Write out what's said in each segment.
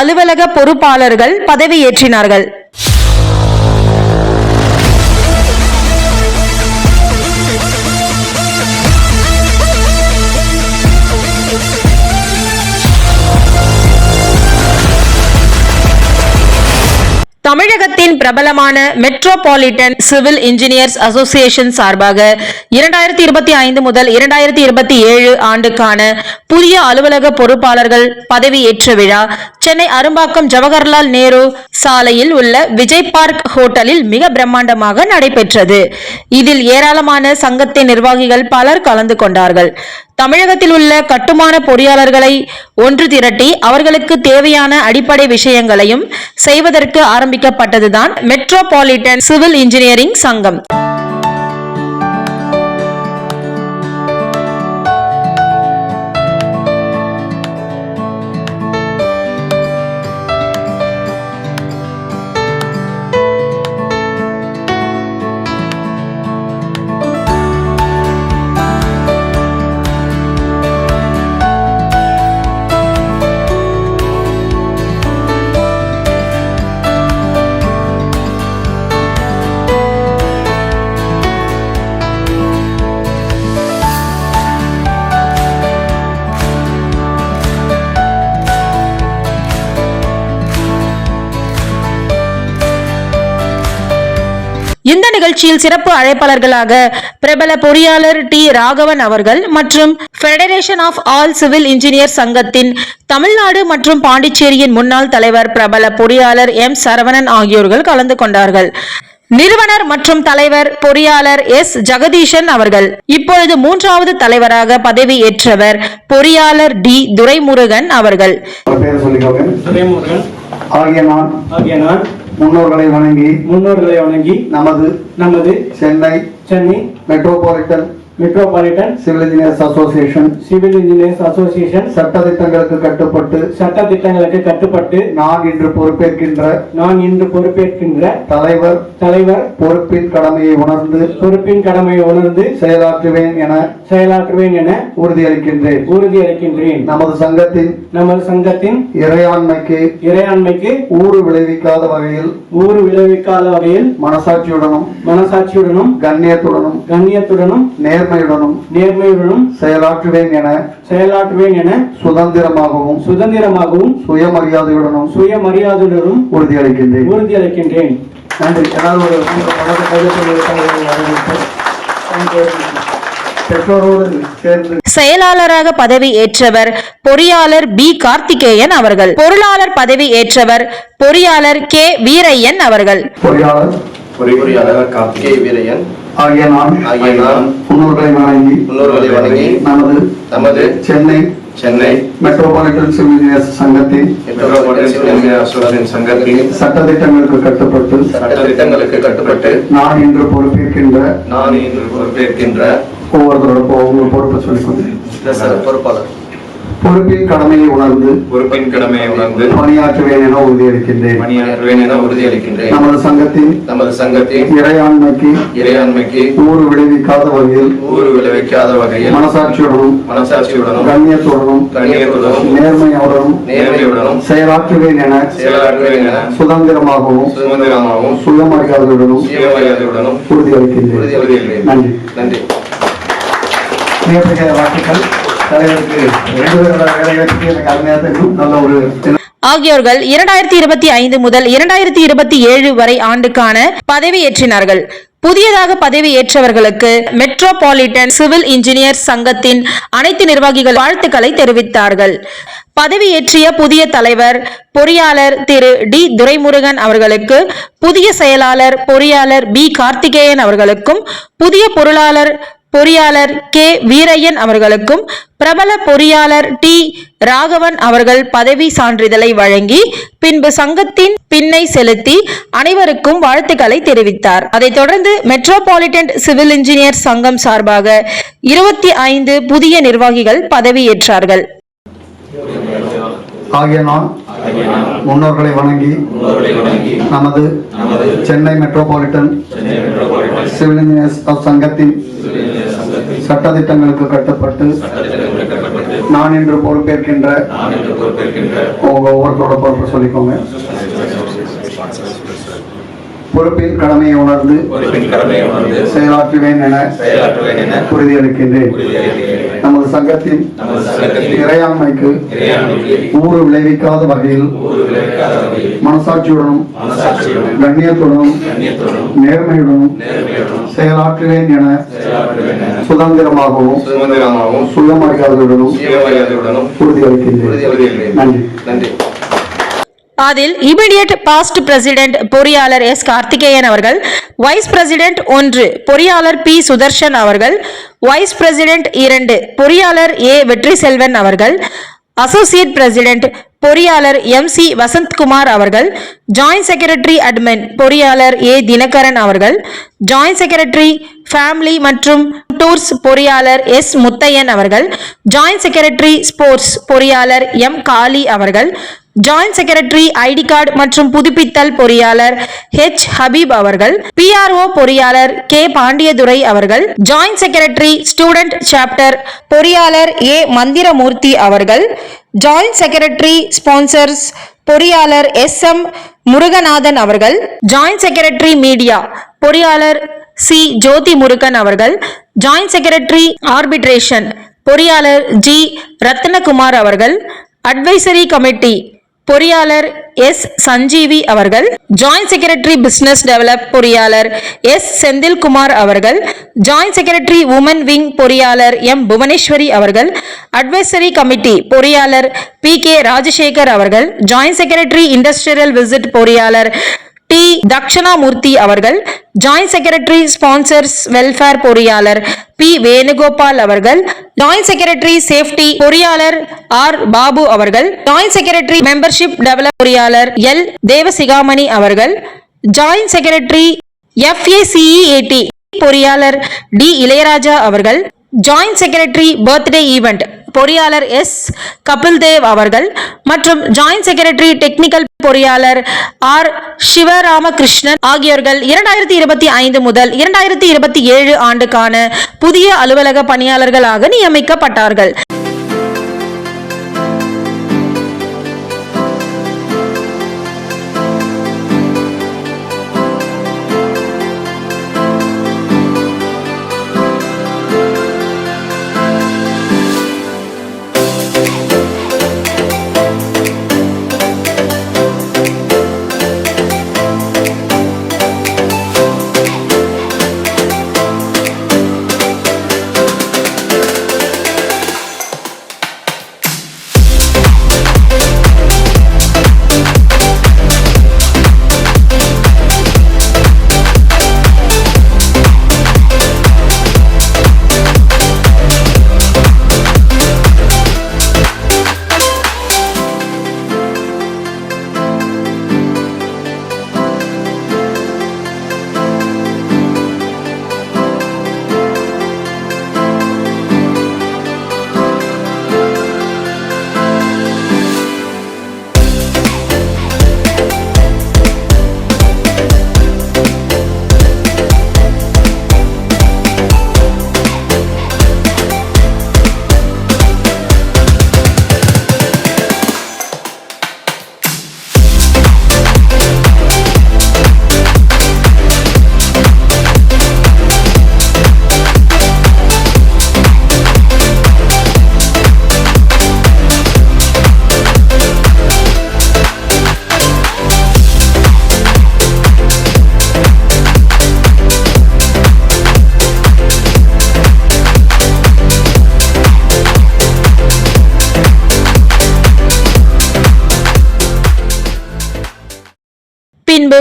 அலுவலக பொறுப்பாளர்கள் பதவியேற்றினார்கள். தமிழகத்தின் பிரபலமான மெட்ரோபாலிட்டன் சிவில் இன்ஜினியர்ஸ் அசோசியேஷன் சார்பாக இரண்டாயிரத்தி இருபத்தி ஐந்து முதல் இரண்டாயிரத்தி இருபத்தி ஏழு ஆண்டுக்கான புதிய அலுவலக பொறுப்பாளர்கள் பதவியேற்ற விழா சென்னை அரும்பாக்கம் ஜவஹர்லால் நேரு சாலையில் உள்ள விஜய் பார்க் ஹோட்டலில் மிக பிரம்மாண்டமாக நடைபெற்றது. இதில் ஏராளமான சங்கத்தின் நிர்வாகிகள் பலர் கலந்து கொண்டார்கள். தமிழகத்தில் உள்ள கட்டுமான பொறியாளர்களை ஒன்று திரட்டி அவர்களுக்கு தேவையான அடிப்படை விஷயங்களையும் செய்வதற்கு ஆரம்பிக்கப்பட்டதுதான் மெட்ரோபாலிட்டன் சிவில் இன்ஜினியரிங் சங்கம் இந்த நிகழ்ச்சியில் சிறப்பு அழைப்பாளர்களாக பிரபல பொறியாளர் டி. ராகவன் அவர்கள் மற்றும் federation of all civil engineer சங்கத்தின் தமிழ்நாடு மற்றும் பாண்டிச்சேரியின் முன்னாள் தலைவர் பிரபல பொறியாளர் எம். சரவணன் ஆகியோர்கள் கலந்து கொண்டார்கள். நிறுவனர் மற்றும் தலைவர் பொறியாளர் எஸ். ஜெகதீஷன் அவர்கள். இப்பொழுது மூன்றாவது தலைவராக பதவி ஏற்றவர் பொறியாளர் டி. துரைமுருகன் அவர்கள். முன்னோர்களை வணங்கி முன்னோர்களை வணங்கி நமது நமது Chennai Chennai metropolitan metropolitan civil engineers association civil engineers association சட்டதிட்டங்களுக்கு கட்டுப்பட்டு சட்ட திட்டங்களுக்கு கட்டுப்பட்டு நான் இன்று பொறுப்பேற்கின்ற நான் இன்று பொறுப்பேற்கின்ற தலைவர் தலைவர் பொறுப்பின் கடமையை உணர்ந்து பொறுப்பின் கடமையை உணர்ந்து செயலாற்றுவேன் என செயலாற்றுவேன் என உறுதியளிக்கின்றேன். உறுதியளிக்கின்றேன். நமது சங்கத்தின் நமது சங்கத்தின் இறையாண்மைக்கு இறையாண்மைக்கு ஊறு விளைவிக்காத வகையில் ஊறு விளைவிக்காத வகையில் மனசாட்சியுடனும் மனசாட்சியுடனும் கண்ணியத்துடனும் கண்ணியத்துடனும் நேர்மையுடனும் நேர்மையுடனும் செயலாற்றுவேன் என செயலாற்றுவேன் என சுதந்திரமாகவும் சுதந்திரமாகவும் சுயமரியாதையுடனும் சுயமரியாதையுடனும் உறுதியளிக்கின்றேன். உறுதியளிக்கின்றேன். நன்றி. ஏதாவது. பெற்றோரோடு சேர்ந்து செயலாளராக பதவி ஏற்றவர் பொறியாளர் பி. கார்த்திகேயன் அவர்கள். பொருளாளர் பதவி ஏற்றவர் பொறியாளர் கே. வீரையன் அவர்கள். பொறியாளர் பொறியாளர் கார்த்திகேய வீரையன். ஆகிய நான் ஆகிய நான் முன்னோர்களை வணங்கி முன்னோர்களை வணங்கி நமது நமது Chennai Chennai metropolitan civil engineers சங்கத்தின் மெட்ரோபாலிட்டன் சிவில் இன்ஜினியர் அசோசியேஷன் சங்கத்தின் சட்டதிட்டங்களுக்கு கட்டுப்பட்டு சட்ட திட்டங்களுக்கு கட்டுப்பட்டு நான் இன்று பொறுப்பேற்கின்ற நான் இன்று பொறுப்பேற்கின்ற ஒவ்வொருத்தரோட உங்க பொறுப்பை சொல்லிக்கொண்டு பொறுப்பாளர். பொறுப்பின் கடமையை உணர்ந்து பொறுப்பின் கடமையை உணர்ந்து பணியாற்றுவேன் என உறுதியளிக்கின்றேன். பணியாற்றுவேன் என உறுதியளிக்கின்றேன். நமது சங்கத்தின் நமது சங்கத்தின் இறையாண்மைக்கு இறையாண்மைக்கு ஊறு விளைவிக்காத வகையில் ஊறு விளைவிக்காத வகையில் மனசாட்சியுடனும் மனசாட்சியுடனும் கண்ணியத்துடனும் கண்ணியத்துடனும் நேர்மையுடனும் நேர்மையுடனும் செயலாற்றுவேன் என செயலாற்றுவேன் என சுதந்திரமாகவும் சுதந்திரமாகவும் சுயமரியாதையுடனும் சுயமரியாதையுடனும் உறுதியளிக்கின்றேன். உறுதியளிக்கின்றேன். நன்றி. நன்றி. மிகப்பெரிய வாழ்த்துக்கள் தலைவருக்கு ரெண்டு பேரோட எனக்கு அருமையாக நல்ல ஒரு ஆகியோர்கள் இரண்டாயிரத்தி இருபத்தி ஐந்து முதல் இரண்டாயிரத்தி இருபத்தி ஏழு வரை ஆண்டுக்கான பதவியேற்றினார்கள். புதியதாக பதவியேற்றவர்களுக்கு மெட்ரோபாலிட்டன் சிவில் இன்ஜினியர் சங்கத்தின் அனைத்து நிர்வாகிகள் வாழ்த்துக்களை தெரிவித்தார்கள். பதவியேற்றிய புதிய தலைவர் பொறியாளர் திரு டி துரைமுருகன் அவர்களுக்கு புதிய செயலாளர் பொறியாளர் பி கார்த்திகேயன் அவர்களுக்கும் புதிய பொருளாளர் பொறியாளர் கே வீரையன் அவர்களுக்கும் பிரபல பொறியாளர் டி ராகவன் அவர்கள் பதவி சான்றிதழை வழங்கி பின்பு சங்கத்தின் பின்னை செலுத்தி அனைவருக்கும் வாழ்த்துக்களை தெரிவித்தார். அதைத் தொடர்ந்து மெட்ரோபாலிட்டன் சிவில் இன்ஜினியர் சங்கம் சார்பாக இருபத்தி ஐந்து புதிய நிர்வாகிகள் பதவியேற்றார்கள். ஆகிய நான் முன்னோர்களை வணங்கி நமது சென்னை மெட்ரோபாலிட்டன் சிவில் இன்ஜினியர்ஸ் சங்கத்தின் சட்டதிட்டங்களுக்கு கட்டுப்பட்டு நான் என்று பொறுப்பேற்கின்ற உங்க ஒவ்வொருத்தரோட பொறுப்பு சொல்லிக்கோங்க. பொறுப்பின் கடமையை உணர்ந்து செயலாற்றுவேன் என உறுதியளிக்கின்றேன். நமது சங்கத்தின் இறையாண்மைக்கு ஊறு விளைவிக்காத வகையில் மனசாட்சியுடனும் கண்ணியத்துடனும் நேர்மையுடனும் செயலாற்றுவேன் என சுதந்திரமாகவும் சுயமரியாதையுடனும் உறுதியளிக்கின்றேன். நன்றி. நன்றி. அதில் இமிடியட் பாஸ்ட் பிரசிடென்ட் பொறியாளர் எஸ் கார்த்திகேயன் அவர்கள் வைஸ் பிரசிடென்ட் ஒன்று பொறியாளர் பி சுதர்ஷன் அவர்கள் வைஸ் பிரசிடென்ட் இரண்டு பொறியாளர் ஏ வெற்றி செல்வன் அவர்கள் அசோசியேட் பிரசிடென்ட் பொறியாளர் எம் சி வசந்த்குமார் அவர்கள் ஜாயிண்ட் செக்ரட்டரி அட்மின் பொறியாளர் ஏ தினகரன் அவர்கள் ஜாயிண்ட் செக்ரட்டரி ஃபேமிலி மற்றும் டூர்ஸ் பொறியாளர் எஸ் முத்தையன் அவர்கள் ஜாயிண்ட் செக்ரட்டரி ஸ்போர்ட்ஸ் பொறியாளர் எம் காளி அவர்கள் ஜாயிண்ட் செக்ரட்டரி ஐடி கார்டு மற்றும் புதுப்பித்தல் பொறியாளர் ஹெச் ஹபீப் அவர்கள் பிஆர்ஓ பொறியாளர் கே பாண்டியதுரை அவர்கள் ஜாயிண்ட் செக்ரட்டரி ஸ்டூடெண்ட் சாப்டர் பொறியாளர் ஏ மந்திரமூர்த்தி அவர்கள் ஜாயிண்ட் செக்ரட்டரி ஸ்பான்சர்ஸ் பொறியாளர் எஸ் எம் முருகநாதன் அவர்கள் ஜாயிண்ட் செக்ரட்டரி மீடியா பொறியாளர் சி. ஜோதி முருகன் அவர்கள் ஜாயிண்ட் செக்ரட்டரி ஆர்பிட்ரேஷன் பொறியாளர் ஜி. ரத்னகுமார் அவர்கள் அட்வைசரி கமிட்டி பொறியாளர் எஸ். சஞ்சீவி அவர்கள் ஜாயிண்ட் செக்ரட்டரி பிசினஸ் டெவலப் பொறியாளர் எஸ். செந்தில்குமார் அவர்கள் ஜாயிண்ட் செக்ரட்டரி உமன் விங் பொறியாளர் எம். புவனேஸ்வரி அவர்கள் அட்வைசரி கமிட்டி பொறியாளர் பி. கே. ராஜசேகர் அவர்கள் ஜாயிண்ட் செக்ரட்டரி இண்டஸ்ட்ரியல் விசிட் பொறியாளர் டி. தக்ஷணாமூர்த்தி அவர்கள் ஜாயிண்ட் செக்ரட்டரி ஸ்பான்சர்ஸ் வெல்ஃபேர் பொறியாளர் பி வேணுகோபால் அவர்கள் ஜாயிண்ட் செக்ரட்டரி சேஃப்டி பொறியாளர் ஆர் பாபு அவர்கள் ஜாயிண்ட் செக்ரட்டரி மெம்பர்ஷிப் டெவலப் பொறியாளர் எல் தேவசிகாமணி அவர்கள் ஜாயிண்ட் செக்ரட்டரி எஃப்ஏசிஇஏடி பொறியாளர் டி இளையராஜா அவர்கள் ஜாயிண்ட் செக்ரட்டரி பர்த்டே ஈவெண்ட் பொறியாளர் எஸ். கபில் தேவ் அவர்கள் மற்றும் ஜாயிண்ட் செக்ரட்டரி டெக்னிக்கல் பொறியாளர் ஆர். சிவராமகிருஷ்ணன் ஆகியோர்கள் இரண்டாயிரத்தி இருபத்தி ஐந்து முதல் இரண்டாயிரத்தி இருபத்தி ஏழு ஆண்டுக்கான புதிய அலுவலக பணியாளர்களாக நியமிக்கப்பட்டார்கள்.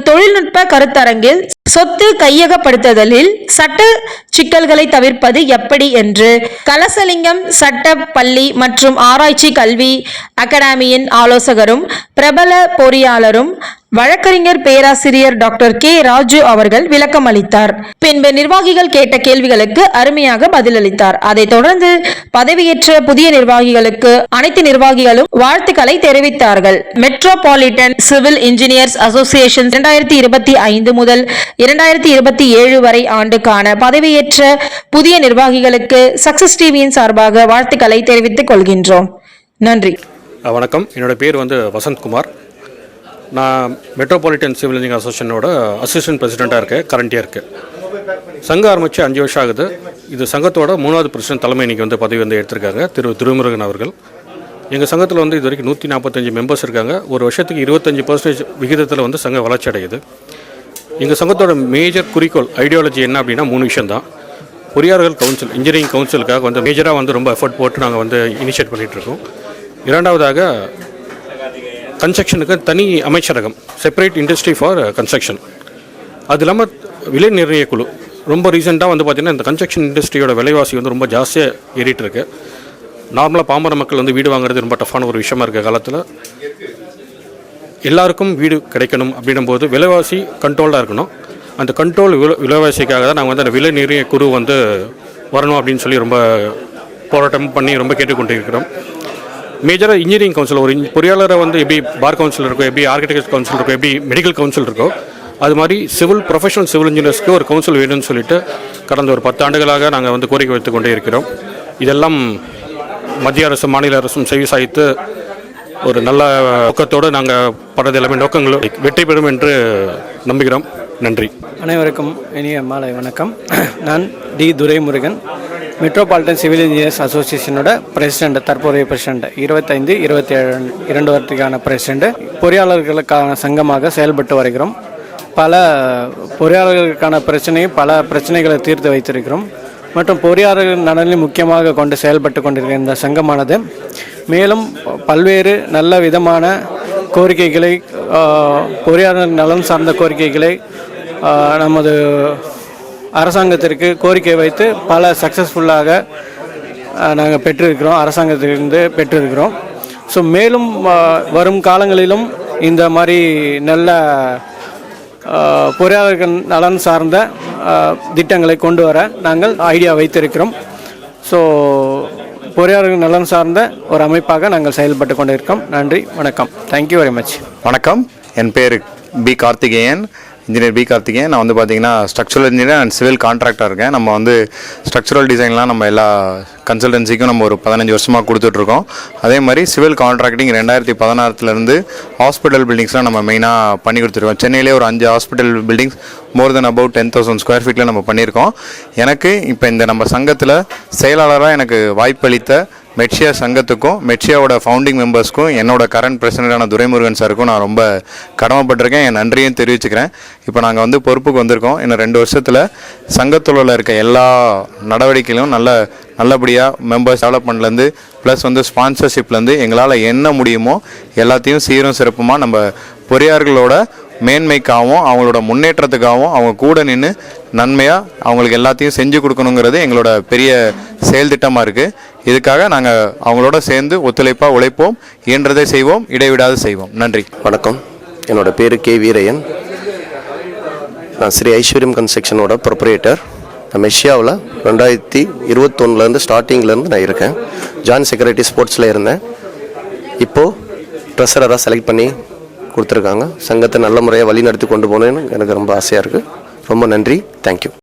தொழில்நுட்ப கருத்தரங்கில் சொத்து கையகப்படுத்துதலில் சட்ட சிக்கல்களை தவிர்ப்பது எப்படி என்று கலசலிங்கம் சட்ட பள்ளி மற்றும் ஆராய்ச்சி கல்வி அகாடமியின் ஆலோசகரும் பிரபல பொறியாளரும் வழக்கறிஞர் பேராசிரியர் டாக்டர் கே ராஜு அவர்கள் விளக்கம் அளித்தார். பின்பு நிர்வாகிகள் கேட்ட கேள்விகளுக்கு அருமையாக பதிலளித்தார். அதைத் தொடர்ந்து பதவியேற்ற புதிய நிர்வாகிகளுக்கு அனைத்து நிர்வாகிகளும் வாழ்த்துக்களை தெரிவித்தார்கள். மெட்ரோபாலிட்டன் சிவில் இன்ஜினியர்ஸ் அசோசியேஷன் இரண்டாயிரத்தி இருபத்தி ஐந்து முதல் இரண்டாயிரத்தி இருபத்தி ஏழு வரை ஆண்டுக்கான பதவியேற்ற புதிய நிர்வாகிகளுக்கு சக்சஸ் டிவியின் சார்பாக வாழ்த்துக்களை தெரிவித்துக் கொள்கின்றோம். நன்றி. வணக்கம். என்னோட பேர் வந்து வசந்த்குமார் நான் மெட்ரோபாலிட்டன் சிவில் இன்ஜினியர் அசோசியேஷனோட அசிஸ்டன்ட் பிரசிடெண்ட்டாக இருக்கேன் கரண்டியாக இயருக்கு சங்கம் ஆரம்பித்து அஞ்சு வருஷம் ஆகுது. இது சங்கத்தோட மூணாவது பிரசிடென்ட் தலைமை இன்னைக்கு வந்து பதவி வந்து எடுத்திருக்காங்க திரு திருமுருகன் அவர்கள். எங்கள் சங்கத்தில் வந்து இது வரைக்கும் நூற்றி நாற்பத்தஞ்சு மெம்பர்ஸ் இருக்காங்க. ஒரு வருஷத்துக்கு இருபத்தஞ்சி பர்சன்டேஜ் விகிதத்தில் வந்து சங்கம் வளர்ச்சி அடையுது. எங்கள் சங்கத்தோட மேஜர் குறிக்கோள் ஐடியாலஜி என்ன அப்படின்னா மூணு விஷயம் தான் பொறியாளர்கள் கவுன்சில் இன்ஜினியரிங் கவுன்சிலுக்காக வந்து மேஜராக வந்து ரொம்ப எஃபர்ட் போட்டு நாங்கள் வந்து இனிஷியேட் பண்ணிகிட்டு இருக்கோம். இரண்டாவதாக கன்ஸ்ட்ரக்ஷனுக்கு தனி அமைச்சரகம் செப்பரேட் இண்டஸ்ட்ரி ஃபார் கன்ஸ்ட்ரக்ஷன் அது இல்லாமல் விலை நிர்ணய குழு. ரொம்ப ரீசெண்டாக வந்து பார்த்திங்கன்னா இந்த கன்ஸ்ட்ரக்ஷன் இண்டஸ்ட்ரியோட விலைவாசி வந்து ரொம்ப ஜாஸ்தியாக ஏறிட்டு இருக்கு நார்மலாக பாமர மக்கள் வந்து வீடு வாங்குறது ரொம்ப டஃப்பான ஒரு விஷயமா இருக்க காலத்தில். எல்லாருக்கும் வீடு கிடைக்கணும் அப்படின்னும் போது விலைவாசி கண்ட்ரோல்டாக இருக்கணும். அந்த கண்ட்ரோல் வில விலைவாசிக்காக தான் நாங்கள் வந்து அந்த விலை நிர்ணய குழு வந்து வரணும் அப்படின்னு சொல்லி ரொம்ப போராட்டம் பண்ணி ரொம்ப கேட்டுக்கொண்டு இருக்கிறோம் மேஜராக இன்ஜினியரிங் கவுன்சில் ஒரு பொறியாளரை வந்து எப்படி பார் கவுன்சில் இருக்கோ எப்படி ஆர்கிடெக்ட் கவுன்சில் இருக்கோ எப்படி மெடிக்கல் கவுன்சில் இருக்கோ அது மாதிரி சிவில் ப்ரொஃபஷனல் சிவில் இன்ஜினியர்ஸ்க்கு ஒரு கவுன்சில் வேணும்னு சொல்லிட்டு கடந்த ஒரு பத்து ஆண்டுகளாக நாங்கள் வந்து கோரிக்கை வைத்துக் கொண்டே இருக்கிறோம். இதெல்லாம் மத்திய அரசும் மாநில அரசும் செவி சாய்த்து ஒரு நல்ல நோக்கத்தோடு நாங்கள் படுறது எல்லாமே நோக்கங்களும் வெற்றி பெறும் என்று நம்புகிறோம். நன்றி. அனைவருக்கும் இனிய மாலை வணக்கம். நான் T. Duraimurugan. Metropolitan civil engineers அசோசியேஷனோட president தற்போதைய பிரசிடெண்ட் இருபத்தைந்து இருபத்தி ஏழு இரண்டு வருடத்துக்கான பிரசிடென்ட் பொறியாளர்களுக்கான சங்கமாக செயல்பட்டு வருகிறோம். பல பொறியாளர்களுக்கான பிரச்சனையை பல பிரச்சனைகளை தீர்த்து வைத்திருக்கிறோம். மற்றும் பொறியாளர்கள் நலனில் முக்கியமாக கொண்டு செயல்பட்டு கொண்டிருக்கிற இந்த சங்கமானது மேலும் பல்வேறு நல்ல விதமான கோரிக்கைகளை பொறியாளர் நலன் சார்ந்த கோரிக்கைகளை நமது அரசாங்கத்திற்கு கோரிக்கை வைத்து பல சக்ஸஸ்ஃபுல்லாக நாங்கள் பெற்றிருக்கிறோம். அரசாங்கத்திலிருந்து பெற்றிருக்கிறோம். ஸோ மேலும் வரும் காலங்களிலும் இந்த மாதிரி நல்ல பொறியாளர்கள் நலன் சார்ந்த திட்டங்களை கொண்டு வர நாங்கள் ஐடியா வைத்திருக்கிறோம். ஸோ பொறியாளர்கள் நலன் சார்ந்த ஒரு அமைப்பாக நாங்கள் செயல்பட்டு கொண்டிருக்கோம். நன்றி வணக்கம். தேங்க்யூ வெரி மச் வணக்கம். என் பேர் P. Karthikeyan. Engineer P Karthikeyan. நான் வந்து பார்த்தீங்கன்னா ஸ்ட்ரக்சரல் இன்ஜினியர் அண்ட் சிவில் கான்ட்ராக்டாக இருக்கேன். நம்ம வந்து ஸ்ட்ரக்சரல் டிசைன்லாம் நம்ம எல்லா கன்சல்டன்சிக்கும் நம்ம ஒரு பதினஞ்சு வருஷமாக கொடுத்துட்ருக்கோம். அதே மாதிரி சிவில் கான்ட்ராக்டிங் ரெண்டாயிரத்தி பதினாறுலேருந்து ஹாஸ்பிட்டல் பில்டிங்ஸ்லாம் நம்ம மெயினாக பண்ணி கொடுத்துருக்கோம். சென்னையிலே ஒரு அஞ்சு hospital buildings more then about ten thousand square ஃபீட்டில் நம்ம பண்ணியிருக்கோம். எனக்கு இப்போ இந்த நம்ம சங்கத்தில் செயலாளராக எனக்கு வாய்ப்பளித்த மெட்சியா சங்கத்துக்கும் மெட்சியாவோட ஃபவுண்டிங் மெம்பர்ஸ்க்கும் என்னோட கரண்ட் பிரசிடண்டான துரைமுருகன் சாருக்கும் நான் ரொம்ப கடமைப்பட்டிருக்கேன். என் நன்றியும் தெரிவிச்சுக்கிறேன். இப்போ நாங்கள் வந்து பொறுப்புக்கு வந்திருக்கோம். இன்னும் ரெண்டு வருஷத்தில் சங்கத்துள்ள இருக்க எல்லா நடவடிக்கைகளும் நல்ல நல்லபடியாக மெம்பர்ஸ் டெவலப்மெண்ட்லேருந்து ப்ளஸ் வந்து ஸ்பான்சர்ஷிப்லேருந்து எங்களால் என்ன முடியுமோ எல்லாத்தையும் சீரும் சிறப்புமாக நம்ம பொறியார்களோட மேன்மைக்காகவும் அவங்களோட முன்னேற்றத்துக்காகவும் அவங்க கூட நின்று நன்மையாக அவங்களுக்கு எல்லாத்தையும் செஞ்சு கொடுக்கணுங்கிறது எங்களோட பெரிய செயல் திட்டமாக இருக்குது இதுக்காக நாங்கள் அவங்களோட சேர்ந்து ஒத்துழைப்பாக உழைப்போம் இயன்றதை செய்வோம் இடைவிடாது செய்வோம். நன்றி. வணக்கம். என்னோட பேர் கே வீரையன். நான் ஸ்ரீ ஐஸ்வர்யம் கன்ஸ்ட்ரக்ஷனோட ப்ரொப்ரேட்டர். நான் மெஷியாவில் ரெண்டாயிரத்தி இருபத்தொன்னுலேருந்து ஸ்டார்டிங்லேருந்து நான் இருக்கேன். ஜாயின் செக்ரட்டரி ஸ்போர்ட்ஸில் இருந்தேன். இப்போது ட்ரெஸரராக செலக்ட் பண்ணி கொடுத்துருக்காங்க. சங்கத்தை நல்ல முறையாக வழி நடத்தி கொண்டு போகணுன்னு எனக்கு ரொம்ப ஆசையாக இருக்குது ரொம்ப நன்றி. தேங்க்யூ